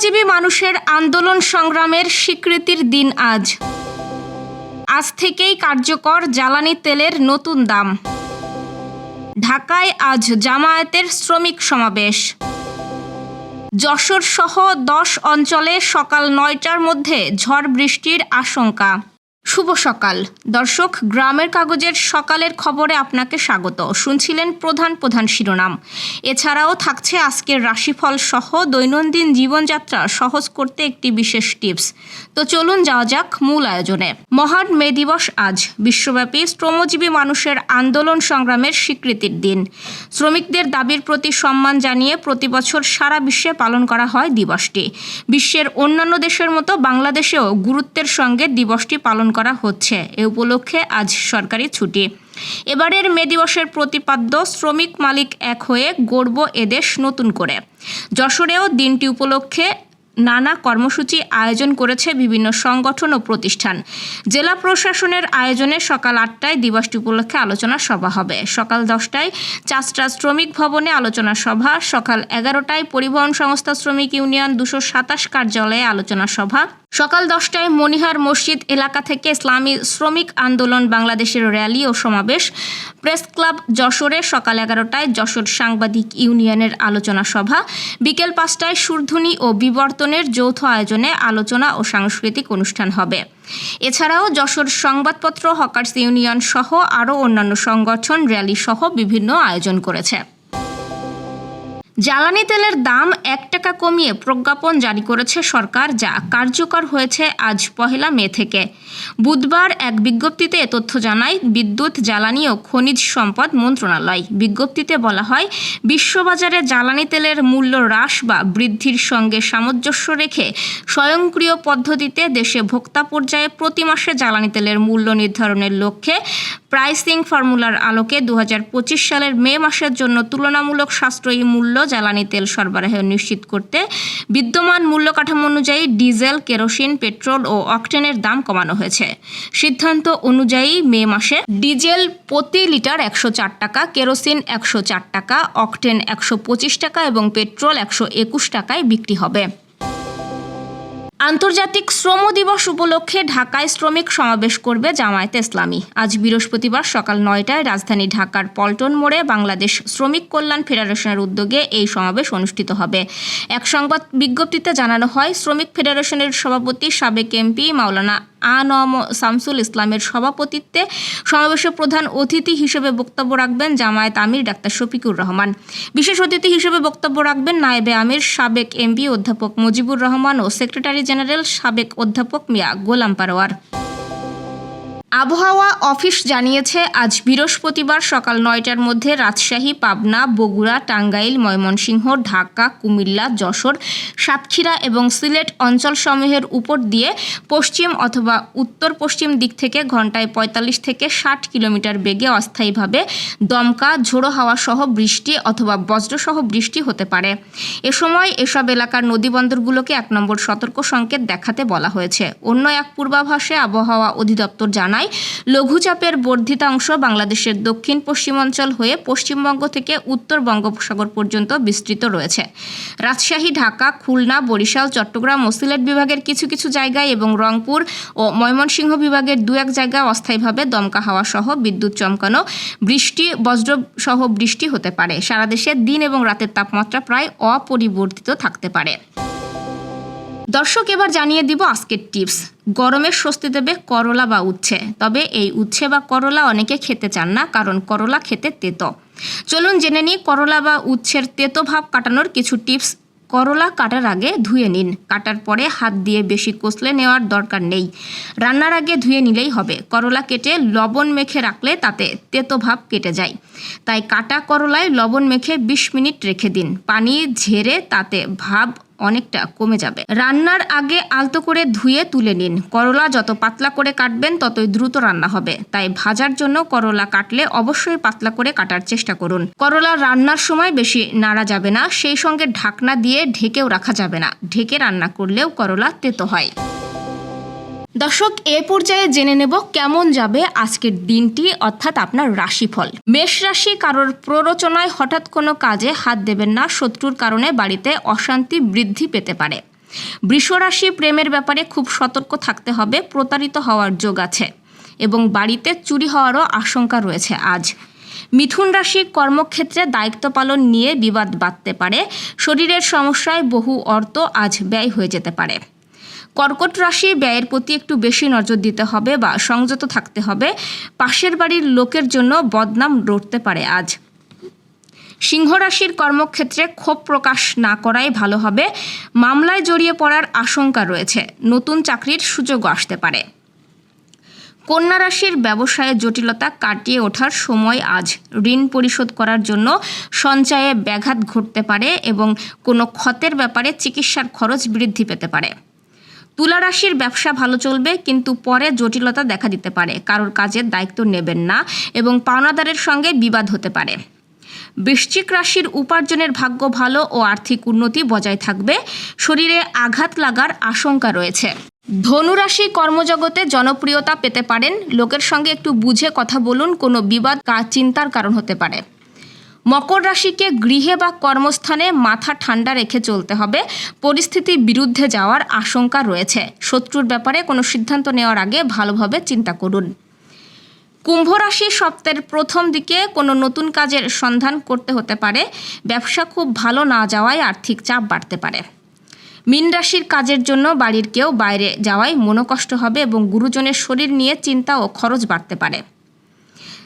শ্রমজীবী মানুষের আন্দোলন সংগ্রামের স্বীকৃতির দিন আজ। আজ থেকেই কার্যকর জ্বালানি তেলের নতুন দাম। ঢাকায় আজ জামায়াতের শ্রমিক সমাবেশ। যশোর সহ দশ অঞ্চলে সকাল নয়টার মধ্যে ঝড় বৃষ্টির আশঙ্কা। শুভ সকাল। দর্শক, গ্রামের কাগজের সকালের খবরে আপনাকে স্বাগত। শুনছিলেন প্রধান প্রধান শিরোনাম। এছাড়াও থাকছে আজকের রাশিফল সহ দৈনন্দিন জীবনযাত্রা সহজ করতে একটি বিশেষ টিপস। তো চলুন যাওয়া যাক মূল আয়োজনে। মহান মে দিবস আজ, বিশ্বব্যাপী শ্রমজীবী মানুষের আন্দোলন সংগ্রামের স্বীকৃতির দিন। শ্রমিকদের দাবির প্রতি সম্মান জানিয়ে প্রতি বছর সারা বিশ্বে পালন করা হয় দিবসটি। বিশ্বের অন্যান্য দেশের মতো বাংলাদেশেও গুরুত্বের সঙ্গে দিবসটি পালন করা হচ্ছে। এ উপলক্ষে আজ সরকারি ছুটি। এবারের মে দিবসের প্রতিপাদ্য শ্রমিক মালিক এক হয়ে গড়ব এদেশ নতুন করে। যশোরেও দিনটি উপলক্ষে নানা কর্মসূচি আয়োজন করেছে বিভিন্ন সংগঠন ও প্রতিষ্ঠান। জেলা প্রশাসনের আয়োজনে সকাল আটটায় দিবসটি উপলক্ষে আলোচনা সভা হবে। সকাল দশটায় চাষটা শ্রমিক ভবনে আলোচনা সভা। সকাল এগারোটায় পরিবহন সংস্থা শ্রমিক ইউনিয়ন দুশো সাতাশ কার্যালয়ে আলোচনা সভা। সকাল দশটায় মনিহার মসজিদ এলাকা থেকে ইসলামী শ্রমিক আন্দোলন, বাংলাদেশের র্যালি ও সমাবেশ। প্রেস ক্লাব যশোরে সকাল এগারোটায় যশোর সাংবাদিক ইউনিয়নের আলোচনা সভা। বিকেল পাঁচটায় সুরধুনী ও বিবর্তনের যৌথ আয়োজনে আলোচনা ও সাংস্কৃতিক অনুষ্ঠান হবে। এছাড়াও যশোর সংবাদপত্র, হকার্স ইউনিয়ন সহ আরও অন্যান্য সংগঠন র্যালি সহ বিভিন্ন আয়োজন করেছে। জ্বালানি তেলের দাম এক টাকা কমিয়ে প্রজ্ঞাপন জারি করেছে সরকার, যা কার্যকর হয়েছে আজ পহেলা মে থেকে। বুধবার এক বিজ্ঞপ্তিতে তথ্য জানায়, বিদ্যুৎ, জ্বালানি ও খনিজ সম্পদ মন্ত্রণালয়। বিজ্ঞপ্তিতে বলা হয়, বিশ্ববাজারে জ্বালানি তেলের মূল্য হ্রাস বা বৃদ্ধির সঙ্গে সামঞ্জস্য রেখে স্বয়ংক্রিয় পদ্ধতিতে দেশে ভোক্তা পর্যায়ে প্রতি মাসে জ্বালানি তেলের মূল্য নির্ধারণের লক্ষ্যে প্রাইসিং ফর্মুলার আলোকে দু হাজার পঁচিশ সালের মে মাসের জন্য তুলনামূলক সাশ্রয়ী মূল্য জ্বালানি তেল সরবরাহ নিশ্চিত করতে বিদ্যমান মূল্য কাঠামো অনুযায়ী ডিজেল, কেরোসিন, পেট্রোল ও অকটেনের দাম কমানো হয়েছে। সিদ্ধান্ত অনুযায়ী মে মাসে ডিজেল প্রতি লিটার একশো চার টাকা, কেরোসিন একশো চার টাকা, অকটেন একশো পঁচিশ টাকা এবং পেট্রোল একশো একুশ টাকায় বিক্রি হবে। আন্তর্জাতিক শ্রম দিবস উপলক্ষে ঢাকায় শ্রমিক সমাবেশ করবে জামায়াতে ইসলামী। আজ বৃহস্পতিবার সকাল নয়টায় রাজধানী ঢাকার পল্টন মোড়ে বাংলাদেশ শ্রমিক কল্যাণ ফেডারেশনের উদ্যোগে এই সমাবেশ অনুষ্ঠিত হবে। এক সংবাদ বিজ্ঞপ্তিতে জানানো হয়, শ্রমিক ফেডারেশনের সভাপতি সাবেক এমপি মাওলানা আনম শামসুল ইসলামের সভাপতিত্বে সমাবেশে প্রধান অতিথি হিসেবে বক্তব্য রাখবেন জামায়াত আমির ডাক্তার শফিকুর রহমান। বিশেষ অতিথি হিসেবে বক্তব্য রাখবেন নায়েবে আমির, সাবেক এমপি অধ্যাপক মুজিবুর রহমান ও সেক্রেটারি জেনারেল সাবেক অধ্যাপক মিয়া গোলাম পারোয়ার। আবহাওয়া অফিস জানিয়েছে, আজ বৃহস্পতিবার সকাল নয়টার মধ্যে রাজশাহী, পাবনা, বগুড়া, টাঙ্গাইল, ময়মনসিংহ, ঢাকা, কুমিল্লা, যশোর, সাতক্ষীরা এবং সিলেট অঞ্চলসমূহের উপর দিয়ে পশ্চিম অথবা উত্তর পশ্চিম দিক থেকে ঘন্টায় পঁয়তাল্লিশ থেকে ষাট কিলোমিটার বেগে অস্থায়ীভাবে দমকা, ঝোড়ো হাওয়া সহ বৃষ্টি অথবা বজ্রসহ বৃষ্টি হতে পারে। এ সময় এসব এলাকার নদীবন্দরগুলোকে এক নম্বর সতর্ক সংকেত দেখাতে বলা হয়েছে। অন্য এক পূর্বাভাসে আবহাওয়া অধিদপ্তর জানায় লঘুচাপের বর্ধিতাংশ বাংলাদেশের দক্ষিণ পশ্চিমাঞ্চল হয়ে পশ্চিমবঙ্গ থেকে উত্তর বঙ্গোপসাগর পর্যন্ত বিস্তৃত রয়েছে। রাজশাহী, ঢাকা, খুলনা, বরিশাল, চট্টগ্রাম ও সিলেট বিভাগের কিছু কিছু জায়গায় এবং রংপুর ও ময়মনসিংহ বিভাগের দু এক জায়গায় অস্থায়ীভাবে দমকা হাওয়া সহ বিদ্যুৎ চমকানো বৃষ্টি, বজ্র সহ বৃষ্টি হতে পারে। সারা দেশে দিন এবং রাতের তাপমাত্রা প্রায় অপরিবর্তিত থাকতে পারে। দর্শক, এবার জানিয়ে দিব আজকের টিপস। গরমের স্বস্তি দেবে করলা বা উচ্ছে। তবে এই উচ্ছে বা করলা অনেকে খেতে চান না, কারণ করলা খেতে তেতো। চলুন জেনে নিই করলা বা উচ্ছের তেতো ভাব কাটানোর কিছু টিপস। করলা কাটার আগে ধুয়ে নিন। কাটার পরে হাত দিয়ে বেশি কষলে নেওয়ার দরকার নেই। রান্নার আগে ধুয়ে নিলেই হবে। করলা কেটে লবণ মেখে রাখলে তাতে তেতো ভাব কেটে যায়। তাই কাটা করলায় লবণ মেখে বিশ মিনিট রেখে দিন। পানি ঝেড়ে তাতে ভাব অনেকটা কমে যাবে। রান্নার আগে আলতো করে ধুয়ে তুলে নিন। করলা যত পাতলা করে কাটবেন, ততই দ্রুত রান্না হবে। তাই ভাজার জন্য করলা কাটলে অবশ্যই পাতলা করে কাটার চেষ্টা করুন। করলা রান্নার সময় বেশি নাড়া যাবে না, সেই সঙ্গে ঢাকনা দিয়ে ঢেকেও রাখা যাবে না। ঢেকে রান্না করলেও করলা তেতো হয়। দর্শক, এ পর্যায়ে জেনে নেব কেমন যাবে আজকের দিনটি, অর্থাৎ আপনার রাশিফল। মেষ রাশি কারোর প্ররোচনায় হঠাৎ কোনো কাজে হাত দেবেন না, শত্রুর কারণে বাড়িতে অশান্তি বৃদ্ধি পেতে পারে। বৃষরাশি প্রেমের ব্যাপারে খুব সতর্ক থাকতে হবে, প্রতারিত হওয়ার যোগ আছে এবং বাড়িতে চুরি হওয়ারও আশঙ্কা রয়েছে আজ। মিথুন রাশি কর্মক্ষেত্রে দায়িত্ব পালন নিয়ে বিবাদ বাঁধতে পারে, শরীরের সমস্যায় বহু অর্থ আজ ব্যয় হয়ে যেতে পারে। কর্কট রাশি ব্যয়ের প্রতি একটু বেশি নজর দিতে হবে বা সংযত থাকতে হবে। পাশের বাড়ির লোকের জন্য বদনাম লড়তে পারে আজ। সিংহ রাশির কর্মক্ষেত্রে ক্ষোভ প্রকাশ না করাই ভালো হবে। মামলায় জড়িয়ে পড়ার আশঙ্কা রয়েছে। নতুন চাকরির সুযোগ আসতে পারে। কন্যা রাশির ব্যবসায়ে জটিলতা কাটিয়ে ওঠার সময় আজ ঋণ পরিশোধ করার জন্য সঞ্চয়ে ব্যাঘাত ঘটতে পারে এবং কোনো ক্ষতের ব্যাপারে চিকিৎসার খরচ বৃদ্ধি পেতে পারে। তুলা রাশির ব্যবসা ভালো চলবে, কিন্তু পরে জটিলতা দেখা দিতে পারে। কারোর কাজের দায়িত্ব নেবেন না এবং পাওনাদারের সঙ্গে বিবাদ হতে পারে। বৃশ্চিক রাশির উপার্জনের ভাগ্য ভালো ও আর্থিক উন্নতি বজায় থাকবে। শরীরে আঘাত লাগার আশঙ্কা রয়েছে। ধনুরাশি কর্মজগতে জনপ্রিয়তা পেতে পারেন। লোকের সঙ্গে একটু বুঝে কথা বলুন, কোনো বিবাদ চিন্তার কারণ হতে পারে। মকর রাশিকে গৃহে বা কর্মস্থানে মাথা ঠান্ডা রেখে চলতে হবে। পরিস্থিতির বিরুদ্ধে যাওয়ার আশঙ্কা রয়েছে। শত্রুর ব্যাপারে কোনো সিদ্ধান্ত নেওয়ার আগে ভালোভাবে চিন্তা করুন। কুম্ভ রাশি সপ্তাহের প্রথম দিকে কোনো নতুন কাজের সন্ধান করতে হতে পারে। ব্যবসা খুব ভালো না যাওয়ায় আর্থিক চাপ বাড়তে পারে। মীন রাশির কাজের জন্য বাড়ির কেউ বাইরে যাওয়ায় মনোকষ্ট হবে এবং গুরুজনের শরীর নিয়ে চিন্তা ও খরচ বাড়তে পারে।